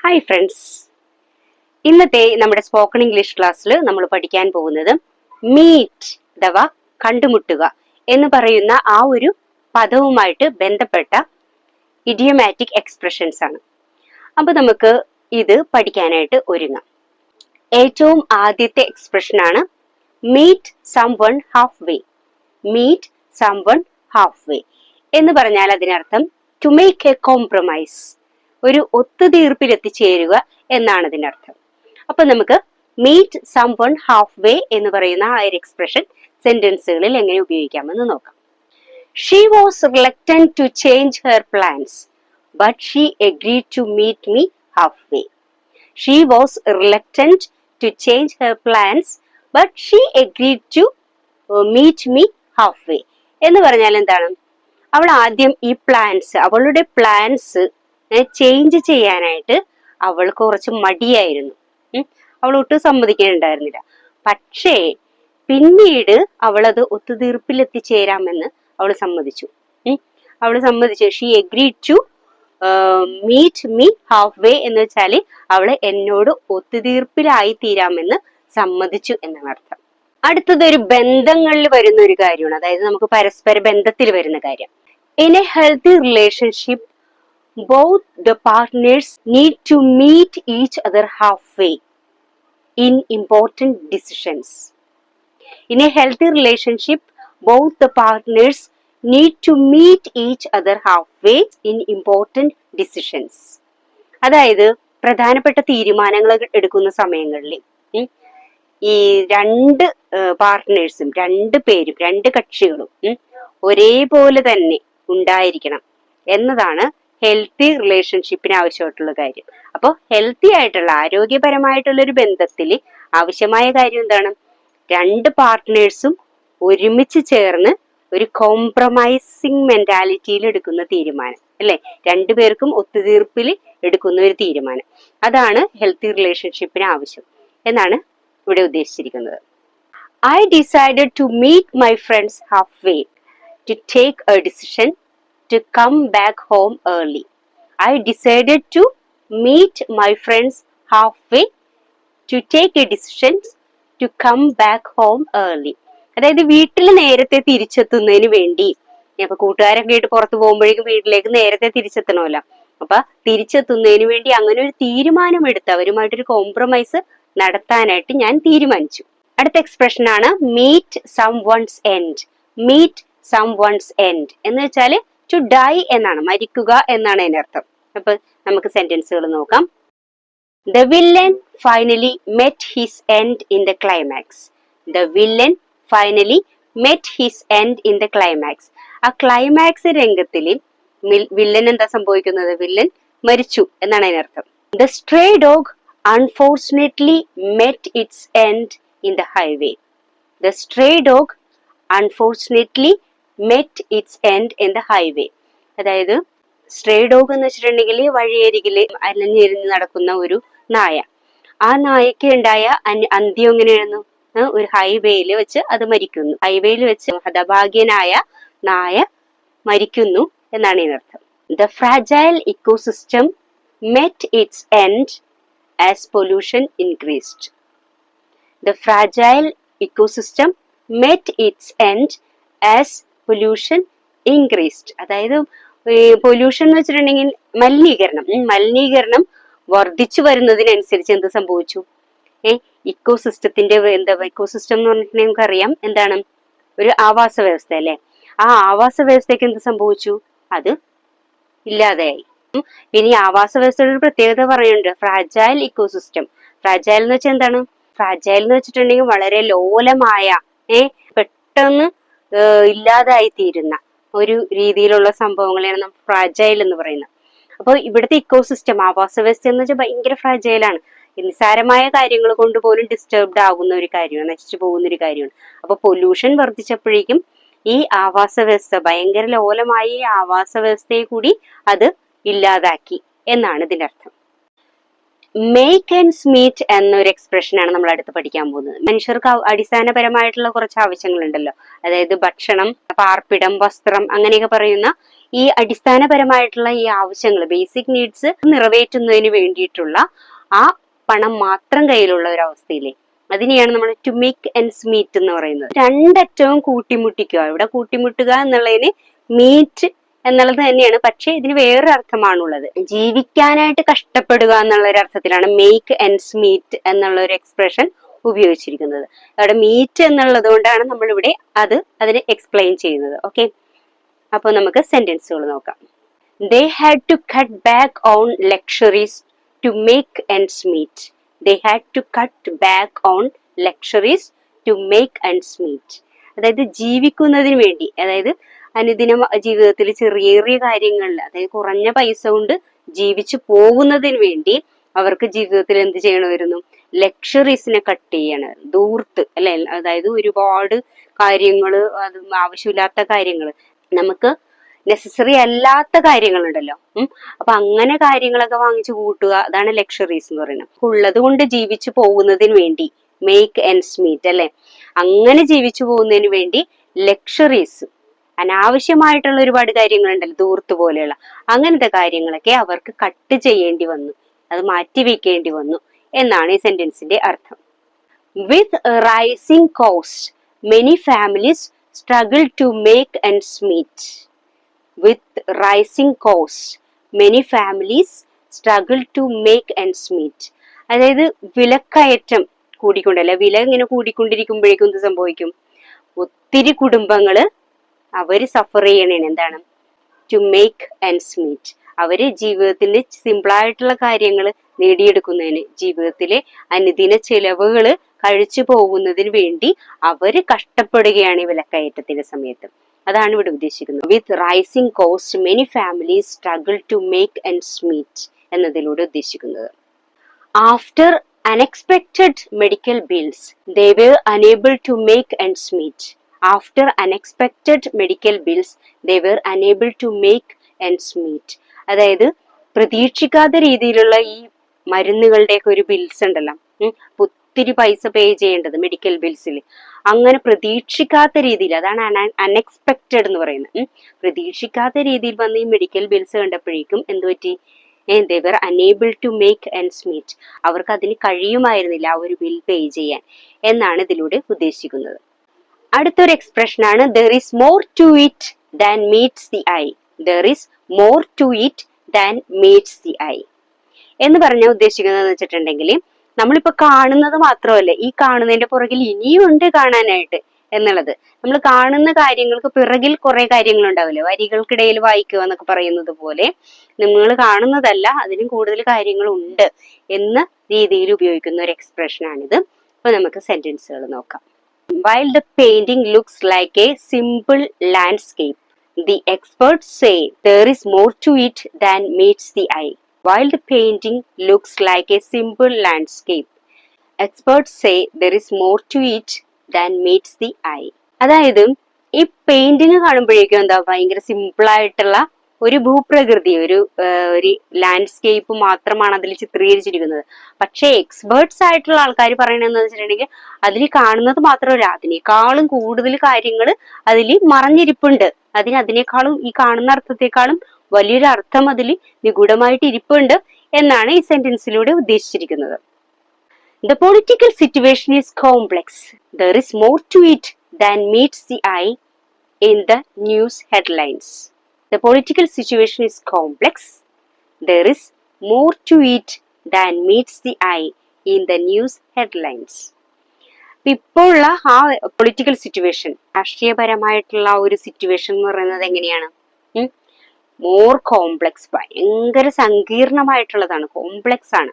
Hi friends ഇന്നത്തെ നമ്മുടെ spoken English ക്ലാസ്സിൽ നമ്മൾ പഠിക്കാൻ പോകുന്നത് മീറ്റ് അഥവാ കണ്ടുമുട്ടുക എന്ന് പറയുന്ന ആ ഒരു പദവുമായിട്ട് ബന്ധപ്പെട്ട ഇഡിയോമാറ്റിക് എക്സ്പ്രഷൻസ് ആണ്. അപ്പോൾ നമുക്ക് ഇത് പഠിക്കാനായിട്ട് ഒരുങ്ങാം. ഏറ്റവും ആദ്യത്തെ എക്സ്പ്രഷൻ ആണ് meet someone halfway meet someone halfway എന്ന് പറഞ്ഞാൽ അതിനർത്ഥം ടു മേക്ക് എ കോംപ്രമൈസ് ഒരു ഒത്തുതീർപ്പിൽ എത്തിച്ചേരുക എന്നാണ് ഇതിനർത്ഥം അപ്പൊ നമുക്ക് meet someone halfway എന്ന് പറയുന്ന ആ ഒരു എക്സ്പ്രഷൻ സെന്റൻസുകളിൽ എങ്ങനെ ഉപയോഗിക്കാമെന്ന് നോക്കാം. She was reluctant to change her plans but she agree to meet me halfway she was reluctant to change her plans but she agree to meet me halfway എന്ന് പറഞ്ഞാൽ എന്താണ്? അവൾ ആദ്യം ഈ പ്ലാൻസ് അവളുടെ പ്ലാൻസ് ചേഞ്ച് ചെയ്യാനായിട്ട് അവൾക്ക് കുറച്ച് മടിയായിരുന്നു. അവൾ ഒട്ടും സമ്മതിക്കാനുണ്ടായിരുന്നില്ല. പക്ഷേ പിന്നീട് അവളത് ഒത്തുതീർപ്പിലെത്തിച്ചേരാമെന്ന് അവൾ സമ്മതിച്ചു. അവൾ സമ്മതിച്ചു. She agree to meet me halfway എന്ന് വെച്ചാൽ അവൾ എന്നോട് ഒത്തുതീർപ്പിലായി തീരാമെന്ന് സമ്മതിച്ചു എന്നാണ് അർത്ഥം. അടുത്തത് ഒരു ബന്ധങ്ങളിൽ വരുന്ന ഒരു കാര്യമാണ്. അതായത് നമുക്ക് പരസ്പര ബന്ധത്തിൽ വരുന്ന കാര്യം. In a healthy relationship both the partners need to meet each other halfway in important decisions. In a healthy relationship, both the partners need to meet each other halfway in important decisions. അതായത് പ്രധാനപ്പെട്ട തീരുമാനങ്ങൾ എടുക്കുന്ന സമയങ്ങളിൽ ഈ രണ്ട് പാർട്ട്നേഴ്സും രണ്ട് പേരും രണ്ട് കക്ഷികളും ഒരേപോലെ തന്നെ ഉണ്ടായിരിക്കണം എന്നതാണ് ഹെൽത്തി റിലേഷൻഷിപ്പിന് ആവശ്യമായിട്ടുള്ള കാര്യം. അപ്പോൾ ഹെൽത്തി ആയിട്ടുള്ള ആരോഗ്യപരമായിട്ടുള്ള ഒരു ബന്ധത്തിൽ ആവശ്യമായ കാര്യം എന്താണ്? രണ്ട് പാർട്ട്നേഴ്സും ഒരുമിച്ച് ചേർന്ന് ഒരു കോംപ്രമൈസിങ് മെന്റാലിറ്റിയിൽ എടുക്കുന്ന തീരുമാനം. അല്ലെ? രണ്ടുപേർക്കും ഒത്തുതീർപ്പിൽ എടുക്കുന്ന ഒരു തീരുമാനം. അതാണ് ഹെൽത്തി റിലേഷൻഷിപ്പിന് ആവശ്യം എന്നാണ് ഇവിടെ ഉദ്ദേശിച്ചിരിക്കുന്നത്. I decided to meet my friends halfway to take a decision to come back home early. I decided to meet my friends halfway to take a decision to come back home early. അതായത് വീട്ടിൽ നേരത്തെ തിരിച്ചെത്തുന്നതിന് വേണ്ടി. ഇപ്പൊ കൂട്ടുകാരൊക്കെ ആയിട്ട് പുറത്തു പോകുമ്പോഴേക്കും വീട്ടിലേക്ക് നേരത്തെ തിരിച്ചെത്തണമല്ലോ. അപ്പൊ തിരിച്ചെത്തുന്നതിന് വേണ്ടി അങ്ങനെ ഒരു തീരുമാനം എടുത്ത് അവരുമായിട്ടൊരു കോംപ്രമൈസ് നടത്താനായിട്ട് ഞാൻ തീരുമാനിച്ചു. അടുത്ത എക്സ്പ്രഷൻ ആണ് meet someone's end meet someone's end എന്ന് വെച്ചാൽ ടു ഡൈ എന്നാണ് മരിക്കുക എന്നാണ് അതിന്റെ അർത്ഥം. അപ്പൊ നമുക്ക് സെന്റൻസുകൾ നോക്കാം. The villain finally met his end in the climax the villain finally met his end in the climax ആ ക്ലൈമാക്സ് രംഗത്തിൽ വില്ലൻ എന്താ സംഭവിക്കുന്നത്? വില്ലൻ മരിച്ചു എന്നാണ് അതിനർത്ഥം the stray dog unfortunately met its end in the highway the stray dog unfortunately met its end in the highway അതായത് stray dog എന്ന് വെച്ചിട്ടുണ്ടെങ്കിൽ വഴിയരികിൽ അലഞ്ഞിരിഞ്ഞ് നടക്കുന്ന ഒരു നായ. ആ നായക്ക് ഉണ്ടായ അന്ത്യം എങ്ങനെയായിരുന്നു? ഒരു ഹൈവേയിൽ വെച്ച് അത് മരിക്കുന്നു. ഹൈവേയിൽ വെച്ച് ഹതഭാഗ്യനായ നായ മരിക്കുന്നു എന്നാണ് ഇതിനർത്ഥം the fragile ecosystem met its end as pollution increased the fragile ecosystem met its end as pollution increased അതായത് പൊല്യൂഷൻ എന്ന് വെച്ചിട്ടുണ്ടെങ്കിൽ മലിനീകരണം മലിനീകരണം വർദ്ധിച്ചു വരുന്നതിനനുസരിച്ച് എന്ത് സംഭവിച്ചു? ഏ ഇക്കോസിസ്റ്റത്തിന്റെ എന്താ ഇക്കോസിസ്റ്റം എന്ന് പറഞ്ഞിട്ടുണ്ടെങ്കിൽ നമുക്കറിയാം എന്താണ്? ഒരു ആവാസ വ്യവസ്ഥ അല്ലെ? ആ ആവാസ വ്യവസ്ഥയ്ക്ക് എന്ത് സംഭവിച്ചു? അത് ഇല്ലാതെയായി. പിന്നെ ആവാസ വ്യവസ്ഥയുടെ ഒരു പ്രത്യേകത പറയുന്നുണ്ട്. ഫ്രാജൈൽ ഇക്കോസിസ്റ്റം ഫ്രാജൈൽ എന്ന് വെച്ചാൽ എന്താണ്? ഫ്രാജൈൽ എന്ന് വെച്ചിട്ടുണ്ടെങ്കിൽ വളരെ ലോലമായ ഏ പെട്ടെന്ന് ഇല്ലാതായി തീരുന്ന ഒരു രീതിയിലുള്ള സംഭവങ്ങളെയാണ് നമ്മൾ ഫ്രാജൈൽ എന്ന് പറയുന്നത്. അപ്പോൾ ഇവിടുത്തെ ഇക്കോസിസ്റ്റം ആവാസ വ്യവസ്ഥ എന്ന് വെച്ചാൽ ഭയങ്കര ഫ്രാജൈലാണ് നിസ്സാരമായ കാര്യങ്ങൾ കൊണ്ട് പോലും ഡിസ്റ്റർബ്ഡ് ആകുന്ന ഒരു കാര്യമാണ് നശിച്ചു പോകുന്ന ഒരു കാര്യമാണ്. അപ്പൊ പൊല്യൂഷൻ വർദ്ധിച്ചപ്പോഴേക്കും ഈ ആവാസ വ്യവസ്ഥ ഭയങ്കര ലോലമായ ഈ ആവാസ വ്യവസ്ഥയെ കൂടി അത് ഇല്ലാതാക്കി എന്നാണ് ഇതിന്റെ അർത്ഥം. മേക്ക് ആൻഡ് മീറ്റ് എന്നൊരു എക്സ്പ്രഷനാണ് നമ്മൾ അടുത്ത് പഠിക്കാൻ പോകുന്നത്. മനുഷ്യർക്ക് അടിസ്ഥാനപരമായിട്ടുള്ള കുറച്ച് ആവശ്യങ്ങളുണ്ടല്ലോ. അതായത് ഭക്ഷണം പാർപ്പിടം വസ്ത്രം അങ്ങനെയൊക്കെ പറയുന്ന ഈ അടിസ്ഥാനപരമായിട്ടുള്ള ഈ ആവശ്യങ്ങൾ ബേസിക് നീഡ്സ് നിറവേറ്റുന്നതിന് വേണ്ടിയിട്ടുള്ള ആ പണം മാത്രം കയ്യിലുള്ള ഒരു അവസ്ഥയില്ലേ അതിനെയാണ് നമ്മൾ ടു മേക്ക് ആൻഡ് സ്മീറ്റ് എന്ന് പറയുന്നത്. രണ്ടറ്റവും കൂട്ടിമുട്ടിക്കുക. ഇവിടെ കൂട്ടിമുട്ടുക എന്നുള്ളതിന് മീറ്റ് എന്നുള്ളത് തന്നെയാണ്. പക്ഷെ ഇതിന് വേറൊരു അർത്ഥമാണുള്ളത് ജീവിക്കാനായിട്ട് കഷ്ടപ്പെടുക എന്നുള്ള ഒരു അർത്ഥത്തിലാണ് മേക്ക് എൻസ് മീറ്റ് എന്നുള്ള ഒരു എക്സ്പ്രഷൻ ഉപയോഗിച്ചിരിക്കുന്നത്. അവിടെ മീറ്റ് എന്നുള്ളത് കൊണ്ടാണ് നമ്മളിവിടെ അത് അതിന് എക്സ്പ്ലെയിൻ ചെയ്യുന്നത്. ഓക്കെ അപ്പോൾ നമുക്ക് സെന്റൻസുകൾ നോക്കാം. They had to cut back on luxuries to make ends meet they had to cut back on luxuries to make ends meet അതായത് ജീവിക്കുന്നതിന് വേണ്ടി അതായത് അനുദിന ജീവിതത്തിൽ ചെറിയ ചെറിയ കാര്യങ്ങളിൽ അതായത് കുറഞ്ഞ പൈസ കൊണ്ട് ജീവിച്ചു പോകുന്നതിന് വേണ്ടി അവർക്ക് ജീവിതത്തിൽ എന്ത് ചെയ്യണമായിരുന്നു? ലക്ഷറീസിനെ കട്ട് ചെയ്യണം. ദൂർത്ത് അല്ലെ? അതായത് ഒരുപാട് കാര്യങ്ങൾ അത് ആവശ്യമില്ലാത്ത കാര്യങ്ങൾ നമുക്ക് നെസസറി അല്ലാത്ത കാര്യങ്ങളുണ്ടല്ലോ. അപ്പൊ അങ്ങനെ കാര്യങ്ങളൊക്കെ വാങ്ങിച്ചു കൂട്ടുക അതാണ് ലക്ഷറീസ് എന്ന് പറയുന്നത്. ഉള്ളത് കൊണ്ട് ജീവിച്ചു പോകുന്നതിന് വേണ്ടി മേക്ക് എൻസ് മീറ്റ് അല്ലെ? അങ്ങനെ ജീവിച്ചു പോകുന്നതിന് വേണ്ടി ലക്ഷറീസ് അനാവശ്യമായിട്ടുള്ള ഒരുപാട് കാര്യങ്ങളുണ്ടല്ലോ ദൂർത്ത് പോലെയുള്ള. അങ്ങനത്തെ കാര്യങ്ങളൊക്കെ അവർക്ക് കട്ട് ചെയ്യേണ്ടി വന്നു. അത് മാറ്റിവെക്കേണ്ടി വന്നു എന്നാണ് ഈ സെന്റൻസിന്റെ അർത്ഥം. With rising cost many families struggle to make and meet with rising cost many families struggle to make and meet അതായത് വിലക്കയറ്റം കൂടിക്കൊണ്ടല്ല വില ഇങ്ങനെ കൂടിക്കൊണ്ടിരിക്കുമ്പോഴേക്കും എന്ത് സംഭവിക്കും? ഒത്തിരി കുടുംബങ്ങൾ അവർ സഫർ ചെയ്യണേണ് എന്താണ്? ടു മേക്ക് ആൻഡ് മീറ്റ് അവർ ജീവിതത്തിന്റെ സിമ്പിളായിട്ടുള്ള കാര്യങ്ങൾ നേടിയെടുക്കുന്നതിന് ജീവിതത്തിലെ അനുദിന ചെലവുകൾ കഴിച്ചു പോകുന്നതിന് വേണ്ടി അവർ കഷ്ടപ്പെടുകയാണ് ഈ വിലക്കയറ്റത്തിന്റെ സമയത്ത്. അതാണ് ഇവിടെ ഉദ്ദേശിക്കുന്നത്. With rising cost many families struggle to make and meet എന്നതിലൂടെ ഉദ്ദേശിക്കുന്നത്. After unexpected medical bills they were unable to make ends meet. After unexpected medical bills they unable to make ends meet. അതായത് പ്രതീക്ഷിക്കാത്ത രീതിയിലുള്ള ഈ മരുന്നുകളുടെയൊക്കെ ഒരു bills ഉണ്ടല്ലോ. ഒത്തിരി പൈസ പേ ചെയ്യേണ്ടത് മെഡിക്കൽ ബിൽസിൽ അങ്ങനെ പ്രതീക്ഷിക്കാത്ത രീതിയിൽ അതാണ് അൺഎക്സ്പെക്റ്റഡ് എന്ന് പറയുന്നത്. പ്രതീക്ഷിക്കാത്ത രീതിയിൽ വന്ന് ഈ മെഡിക്കൽ ബിൽസ് കണ്ടപ്പോഴേക്കും എന്ത് പറ്റി? They were unable to make and meet അവർക്ക് അതിന് കഴിയുമായിരുന്നില്ല ആ ഒരു ബിൽ പേ ചെയ്യാൻ. എന്നാണ് ഇതിലൂടെ ഉദ്ദേശിക്കുന്നത്. അടുത്തൊരു എക്സ്പ്രഷൻ ആണ് there is more to it than meets the eye there is more to it than meets the eye എന്ന് പറഞ്ഞ ഉദ്ദേശിക്കുന്നത് വെച്ചിട്ടുണ്ടെങ്കിൽ നമ്മളിപ്പോ കാണുന്നത് മാത്രമല്ല ഈ കാണുന്നതിന്റെ പുറകിൽ ഇനിയും ഉണ്ട് കാണാനായിട്ട് എന്നുള്ളത്. നമ്മൾ കാണുന്ന കാര്യങ്ങൾക്ക് പിറകിൽ കുറെ കാര്യങ്ങൾ ഉണ്ടാവില്ലേ വരികൾക്കിടയിൽ വായിക്കുക എന്നൊക്കെ പറയുന്നത് പോലെ നിങ്ങൾ കാണുന്നതല്ല അതിനും കൂടുതൽ കാര്യങ്ങളുണ്ട് എന്ന രീതിയിൽ ഉപയോഗിക്കുന്ന ഒരു എക്സ്പ്രഷൻ ആണിത്. അപ്പൊ നമുക്ക് സെന്റൻസുകൾ നോക്കാം. While the painting looks like a simple landscape, the experts say there is more to it than meets the eye. While the painting looks like a simple landscape, experts say there is more to it than meets the eye. അതായത് ഈ painting കാണുമ്പോഴേക്കും എന്താ ഭയങ്കര simple ആയിട്ടുള്ള ഒരു ഭൂപ്രകൃതി ഒരു ഒരു landscape മാത്രമാണ് അതിൽ ചിത്രീകരിച്ചിരിക്കുന്നത്. പക്ഷേ എക്സ്പേർട്സ് ആയിട്ടുള്ള ആൾക്കാർ പറയണെന്ന് വെച്ചിട്ടുണ്ടെങ്കിൽ അതിൽ കാണുന്നത് മാത്രം മാത്രമല്ല അതിനേക്കാളും കൂടുതൽ കാര്യങ്ങൾ അതിൽ മറഞ്ഞിരിപ്പുണ്ട്. അതിന് അതിനേക്കാളും ഈ കാണുന്ന അർത്ഥത്തെക്കാളും വലിയൊരു അർത്ഥം അതിൽ നിഗൂഢമായിട്ട് ഇരിപ്പുണ്ട് എന്നാണ് ഈ സെന്റൻസിലൂടെ ഉദ്ദേശിച്ചിരിക്കുന്നത്. The political situation is complex there is more to it than meets the eye in the news headlines. The political situation is complex. There is more to it than meets the eye in the news headlines. ഇപ്പൊ ഇപ്പോഴുള്ള ആ political situation രാഷ്ട്രീയപരമായിട്ടുള്ള ഒരു situation എന്ന് പറയുന്നത് എങ്ങനെയാണ് more complex ഭയങ്കര സങ്കീർണമായിട്ടുള്ളതാണ് complex ആണ്.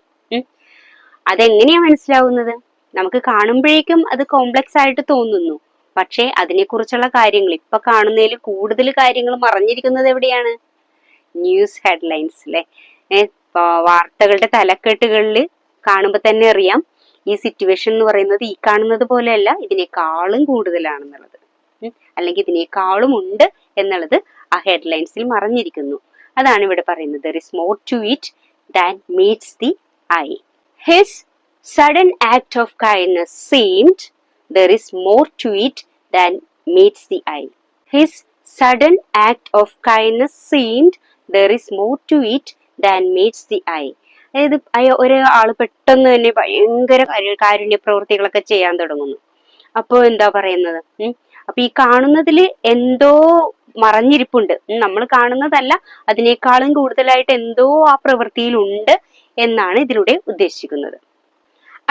അതെങ്ങനെയാ മനസ്സിലാവുന്നത് നമുക്ക് കാണുമ്പോഴേക്കും അത് കോംപ്ലക്സ് ആയിട്ട് തോന്നുന്നു പക്ഷേ അതിനെക്കുറിച്ചുള്ള കാര്യങ്ങൾ ഇപ്പൊ കാണുന്നതിൽ കൂടുതൽ കാര്യങ്ങൾ മറഞ്ഞിരിക്കുന്നത് എവിടെയാണ്? ന്യൂസ് ഹെഡ്ലൈൻസ് അല്ലെ വാർത്തകളുടെ തലക്കെട്ടുകളിൽ കാണുമ്പോൾ തന്നെ അറിയാം. ഈ സിറ്റുവേഷൻ എന്ന് പറയുന്നത് ഈ കാണുന്നത് പോലെയല്ല ഇതിനേക്കാളും കൂടുതലാണെന്നുള്ളത്. അല്ലെങ്കിൽ ഇതിനേക്കാളും ഉണ്ട് എന്നുള്ളത് ആ ഹെഡ്ലൈൻസിൽ മറഞ്ഞിരിക്കുന്നു. അതാണ് ഇവിടെ പറയുന്നത്. There is more to it than meets the eye His sudden act of kindness seemed there is more to it than meets the eye. His sudden act of kindness seemed there is more to it than meets the eye. അതായത് ഒരാൾ പെട്ടെന്ന് തന്നെ ഭയങ്കര കാരുണ്യ പ്രവൃത്തികളൊക്കെ ചെയ്യാൻ തുടങ്ങുന്നു അപ്പോൾ എന്താ പറയുന്നത്? അപ്പൊ ഈ കാണുന്നതിൽ എന്തോ മറഞ്ഞിരിപ്പുണ്ട് നമ്മൾ കാണുന്നതല്ല അതിനേക്കാളും കൂടുതലായിട്ട് എന്തോ ആ പ്രവൃത്തിയിലുണ്ട് എന്നാണ് ഇതിലൂടെ ഉദ്ദേശിക്കുന്നത്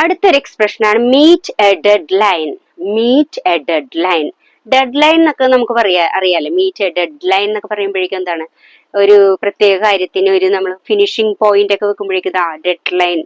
അടുത്തൊരു എക്സ്പ്രഷനാണ് meet a deadline meet a deadline deadline എന്നൊക്കെ നമുക്ക് പറയാ അറിയാലോ. മീറ്റ് എ ഡെഡ് ലൈൻ എന്നൊക്കെ പറയുമ്പോഴേക്കും എന്താണ്? ഒരു പ്രത്യേക കാര്യത്തിന് ഒരു നമ്മൾ ഫിനിഷിംഗ് പോയിന്റ് ഒക്കെ വെക്കുമ്പോഴേക്കും ആ ഡെഡ് ലൈൻ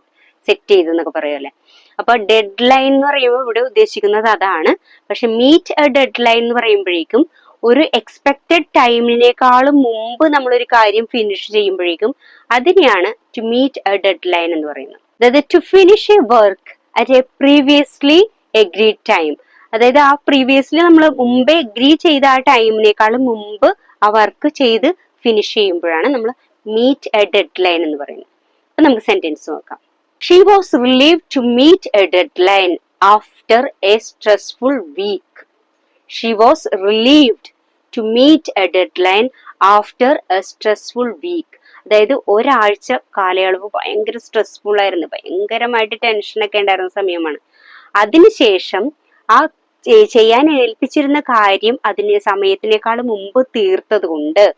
സെറ്റ് ചെയ്തു എന്നൊക്കെ പറയുമല്ലേ അപ്പൊ ഡെഡ് ലൈൻ എന്ന് പറയുമ്പോൾ ഇവിടെ ഉദ്ദേശിക്കുന്നത് അതാണ്. പക്ഷെ മീറ്റ് എ ഡെഡ് ലൈൻ എന്ന് പറയുമ്പോഴേക്കും ഒരു എക്സ്പെക്റ്റഡ് ടൈമിനേക്കാളും മുമ്പ് നമ്മൾ ഒരു കാര്യം ഫിനിഷ് ചെയ്യുമ്പോഴേക്കും അതിനെയാണ് to meet a deadline എന്ന് പറയുന്നത്. അതായത് to finish a work at a previously agreed time അതായത് ആ പ്രീവിയസ്ലി നമ്മൾ മുമ്പേ എഗ്രി ചെയ്ത ആ ടൈമിനേക്കാളും മുമ്പ് ആ വർക്ക് ചെയ്ത് ഫിനിഷ് ചെയ്യുമ്പോഴാണ് നമ്മൾ മീറ്റ് എ ഡെഡ് ലൈൻ എന്ന് പറയുന്നത്. അപ്പൊ നമുക്ക് സെന്റൻസ് നോക്കാം. She was relieve to meet a deadline after a stressful week she was relieved to meet a deadline after a stressful week അതായത് ഒരാഴ്ച കാലയളവ് ഭയങ്കര സ്ട്രെസ്ഫുൾ ആയിരുന്നു. ഭയങ്കരമായിട്ട് ടെൻഷനൊക്കെ ഉണ്ടായിരുന്ന സമയമാണ്. അതിനുശേഷം ആ ചെയ്യാൻ ഏൽപ്പിച്ചിരുന്ന കാര്യം അതിന് സമയത്തിനേക്കാൾ മുമ്പ് തീർത്തത് കൊണ്ട്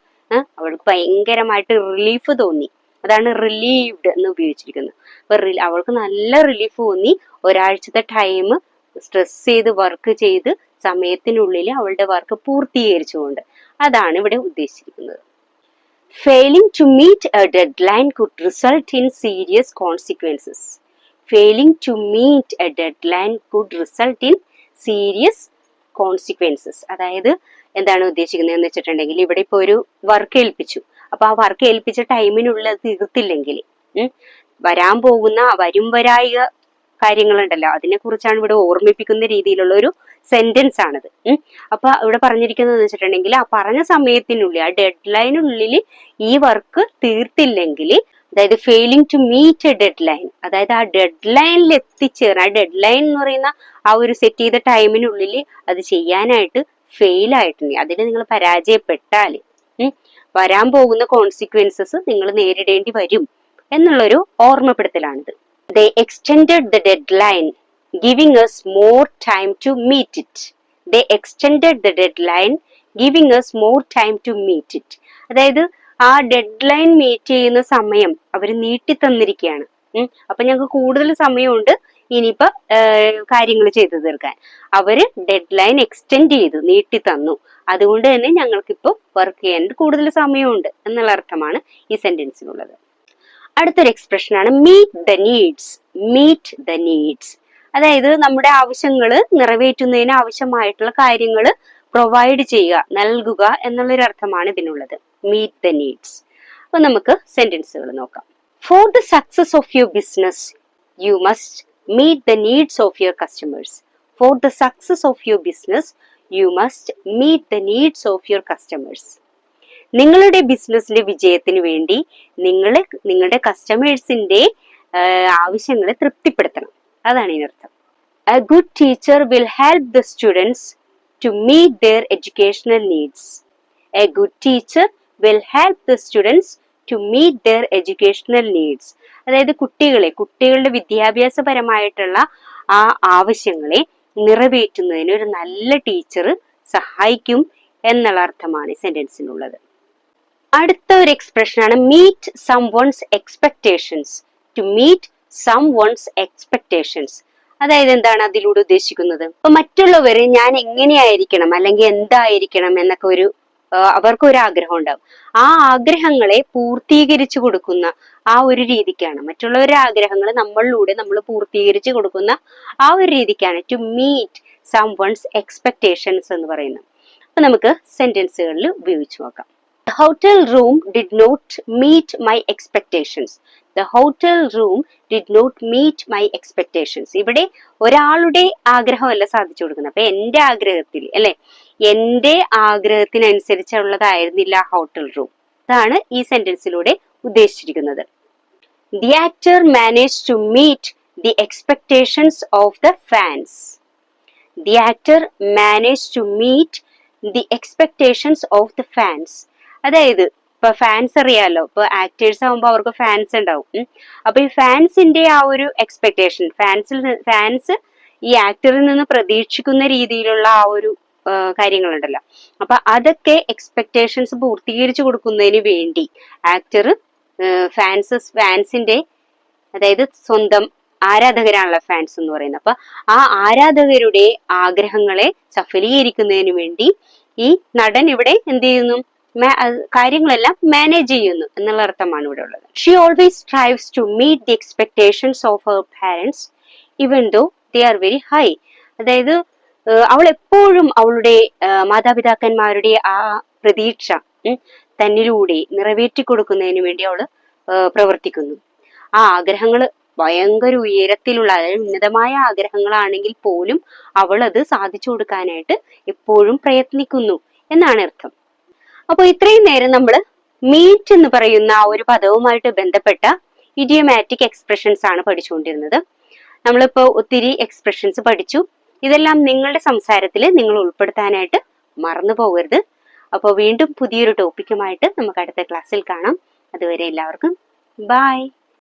അവൾക്ക് ഭയങ്കരമായിട്ട് റിലീഫ് തോന്നി. അതാണ് റിലീവ്ഡ് എന്ന് ഉപയോഗിച്ചിരിക്കുന്നത്. അപ്പൊ അവൾക്ക് നല്ല റിലീഫ് തോന്നി. ഒരാഴ്ചത്തെ ടൈം സ്ട്രെസ് ചെയ്ത് വർക്ക് ചെയ്ത് സമയത്തിനുള്ളിൽ അവളുടെ വർക്ക് പൂർത്തീകരിച്ചുകൊണ്ട്. അതാണ് ഇവിടെ ഉദ്ദേശിച്ചിരിക്കുന്നത്. Failing to meet a deadline could result in serious consequences failing to meet a deadline could result in serious consequences. അതായത് എന്താണ് ഉദ്ദേശിക്കുന്നത് എന്ന് വെച്ചിട്ടുണ്ടെങ്കിൽ ഇവിടെ ഇപ്പോൾ ഒരു വർക്ക് ഏൽപ്പിച്ചു. അപ്പൊ ആ വർക്ക് ഏൽപ്പിച്ച ടൈമിനുള്ളിൽ അത് തീർത്തില്ലെങ്കിൽ വരാൻ പോകുന്ന വരും വരായ കാര്യങ്ങളുണ്ടല്ലോ. അതിനെ കുറിച്ചാണ് ഇവിടെ ഓർമ്മിപ്പിക്കുന്ന രീതിയിലുള്ള ഒരു സെന്റൻസ് ആണിത്. അപ്പൊ ഇവിടെ പറഞ്ഞിരിക്കുന്നത് വെച്ചിട്ടുണ്ടെങ്കിൽ ആ പറഞ്ഞ സമയത്തിനുള്ളിൽ ആ ഡെഡ് ലൈനുള്ളിൽ ഈ വർക്ക് തീർത്തില്ലെങ്കിൽ അതായത് failing to meet a deadline അതായത് ആ ഡെഡ് ലൈനിൽ എത്തിച്ചേർന്ന് ആ ഡെഡ് ലൈൻ എന്ന് പറയുന്ന ആ ഒരു സെറ്റ് ചെയ്ത ടൈമിനുള്ളിൽ അത് ചെയ്യാനായിട്ട് ഫെയിൽ ആയിട്ടുണ്ട്. അതിൽ നിങ്ങൾ പരാജയപ്പെട്ടാൽ വരാൻ പോകുന്ന കോൺസിക്വൻസസ് നിങ്ങൾ നേരിടേണ്ടി വരും എന്നുള്ളൊരു ഓർമ്മപ്പെടുത്തലാണിത്. The extended the deadline giving us more time to meet it the extended the deadline giving us more time to meet it അതായത് ആ ഡെഡ് ലൈൻ മീറ്റ് ചെയ്യുന്ന സമയം അവർ നീട്ടി തന്നിരിക്കുകയാണ്. അപ്പൊ ഞങ്ങൾക്ക് കൂടുതൽ സമയമുണ്ട് ഇനിയിപ്പോ കാര്യങ്ങൾ ചെയ്തു തീർക്കാൻ. അവർ ഡെഡ് ലൈൻ എക്സ്റ്റെൻഡ് ചെയ്തു നീട്ടി തന്നു. അതുകൊണ്ട് തന്നെ ഞങ്ങൾക്കിപ്പോൾ വർക്ക് ചെയ്യാൻ കൂടുതൽ സമയമുണ്ട് എന്നുള്ള അർത്ഥമാണ് ഈ സെന്റൻസിനുള്ളത് അടുത്തൊരു എക്സ്പ്രഷൻ ആണ് meet the needs meet the needs അതായത് നമ്മുടെ ആവശ്യങ്ങൾ നിറവേറ്റുന്നതിന് ആവശ്യമായിട്ടുള്ള കാര്യങ്ങൾ പ്രൊവൈഡ് ചെയ്യുക നൽകുക എന്നുള്ളൊരു അർത്ഥമാണ് ഇതിനുള്ളത്. മീറ്റ് ദ നീഡ്സ് അപ്പൊ നമുക്ക് സെന്റൻസുകൾ നോക്കാം. For the success of your business you must meet the needs of your customers for the success of your business you must meet the needs of your customers നിങ്ങളുടെ ബിസിനസിന്റെ വിജയത്തിന് വേണ്ടി നിങ്ങൾ നിങ്ങളുടെ കസ്റ്റമേഴ്സിന്റെ ആവശ്യങ്ങളെ തൃപ്തിപ്പെടുത്തണം. അതാണ് ഇതിനർത്ഥം a good teacher will help the students to meet their educational needs a good teacher will help the students to meet their educational needs. അതായത് കുട്ടികളെ കുട്ടികളുടെ വിദ്യാഭ്യാസപരമായിട്ടുള്ള ആ ആവശ്യങ്ങളെ നിറവേറ്റുന്നതിന് ഒരു നല്ല ടീച്ചർ സഹായിക്കും എന്നുള്ള അർത്ഥമാണ് ഈ സെന്റൻസിനുള്ളത് അടുത്ത ഒരു എക്സ്പ്രഷനാണ് meet someone's expectations to meet someone's expectations അതായത് എന്താണ് അതിലൂടെ ഉദ്ദേശിക്കുന്നത്? ഇപ്പൊ മറ്റുള്ളവര് ഞാൻ എങ്ങനെയായിരിക്കണം അല്ലെങ്കിൽ എന്തായിരിക്കണം എന്നൊക്കെ ഒരു അവർക്ക് ഒരു ആഗ്രഹം ഉണ്ടാവും ആ ആഗ്രഹങ്ങളെ പൂർത്തീകരിച്ചു കൊടുക്കുന്ന ആ ഒരു രീതിക്കാണ്. മറ്റുള്ളവരുടെ ആഗ്രഹങ്ങൾ നമ്മളിലൂടെ നമ്മൾ പൂർത്തീകരിച്ചു കൊടുക്കുന്ന ആ ഒരു രീതിക്കാണ് to meet someone's expectations എന്ന് പറയുന്നത്. അപ്പൊ നമുക്ക് സെന്റൻസുകളിൽ ഉപയോഗിച്ച് നോക്കാം. The hotel room did not meet my expectations. The hotel room did not meet my expectations. ഇവിടെ ഒരാളുടെ ആഗ്രഹമല്ല സാധിച്ചു കൊടുക്കുന്നത്. അപ്പൊ എന്റെ ആഗ്രഹത്തിൽ അല്ലെ? എന്റെ ആഗ്രഹത്തിനനുസരിച്ചുള്ളതായിരുന്നില്ല ഹോട്ടൽ റൂം. അതാണ് ഈ സെന്റൻസിലൂടെ ഉദ്ദേശിച്ചിരിക്കുന്നത്. The actor manage to meet the expectations of the fans the actor manage to meet the expectations of the fans അതായത് ഇപ്പൊ ഫാൻസ് അറിയാലോ ഇപ്പൊ ആക്ടേഴ്സ് ആകുമ്പോൾ അവർക്ക് ഫാൻസ് ഉണ്ടാവും. അപ്പൊ ഈ ഫാൻസിന്റെ ആ ഒരു എക്സ്പെക്ടേഷൻ ഫാൻസിൽ ഫാൻസ് ഈ ആക്ടറിൽ നിന്ന് പ്രതീക്ഷിക്കുന്ന രീതിയിലുള്ള ആ ഒരു കാര്യങ്ങളുണ്ടല്ലോ. അപ്പൊ അതൊക്കെ എക്സ്പെക്ടേഷൻസ് പൂർത്തീകരിച്ചു കൊടുക്കുന്നതിന് വേണ്ടി ആക്ടർ ഫാൻസ് ഫാൻസിന്റെ അതായത് സ്വന്തം ആരാധകരാണല്ലോ ഫാൻസ് എന്ന് പറയുന്നത്. അപ്പൊ ആ ആരാധകരുടെ ആഗ്രഹങ്ങളെ സഫലീകരിക്കുന്നതിന് വേണ്ടി ഈ നടൻ ഇവിടെ എന്ത് ചെയ്യുന്നു? കാര്യങ്ങളെല്ലാം മാനേജ് ചെയ്യുന്നു എന്നുള്ള അർത്ഥമാണ് ഇവിടെ ഉള്ളത്. She always strives to meet the expectations of her parents even though they are very high അതായത് അവൾ എപ്പോഴും അവളുടെ മാതാപിതാക്കന്മാരുടെ ആ പ്രതീക്ഷ തന്നിലൂടെ നിറവേറ്റി കൊടുക്കുന്നതിന് വേണ്ടി അവൾ പ്രവർത്തിക്കുന്നു. ആ ആഗ്രഹങ്ങൾ ഭയങ്കര ഉയരത്തിലുള്ള അതായത് ഉന്നതമായ ആഗ്രഹങ്ങളാണെങ്കിൽ പോലും അവൾ അത് സാധിച്ചു കൊടുക്കാനായിട്ട് എപ്പോഴും പ്രയത്നിക്കുന്നു എന്നാണ് അർത്ഥം. അപ്പോൾ ഇത്രയും നേരം നമ്മൾ മീറ്റ് എന്ന് പറയുന്ന ആ ഒരു പദവുമായിട്ട് ബന്ധപ്പെട്ട ഇഡിയോമാറ്റിക് എക്സ്പ്രഷൻസ് ആണ് പഠിച്ചുകൊണ്ടിരുന്നത്. നമ്മളിപ്പോൾ ഒത്തിരി എക്സ്പ്രഷൻസ് പഠിച്ചു. ഇതെല്ലാം നിങ്ങളുടെ സംസാരത്തിൽ നിങ്ങൾ ഉൾപ്പെടുത്താനായിട്ട് മറന്നു പോകരുത്. അപ്പോൾ വീണ്ടും പുതിയൊരു ടോപ്പിക്കുമായിട്ട് നമുക്ക് അടുത്ത ക്ലാസ്സിൽ കാണാം. അതുവരെ എല്ലാവർക്കും ബായ്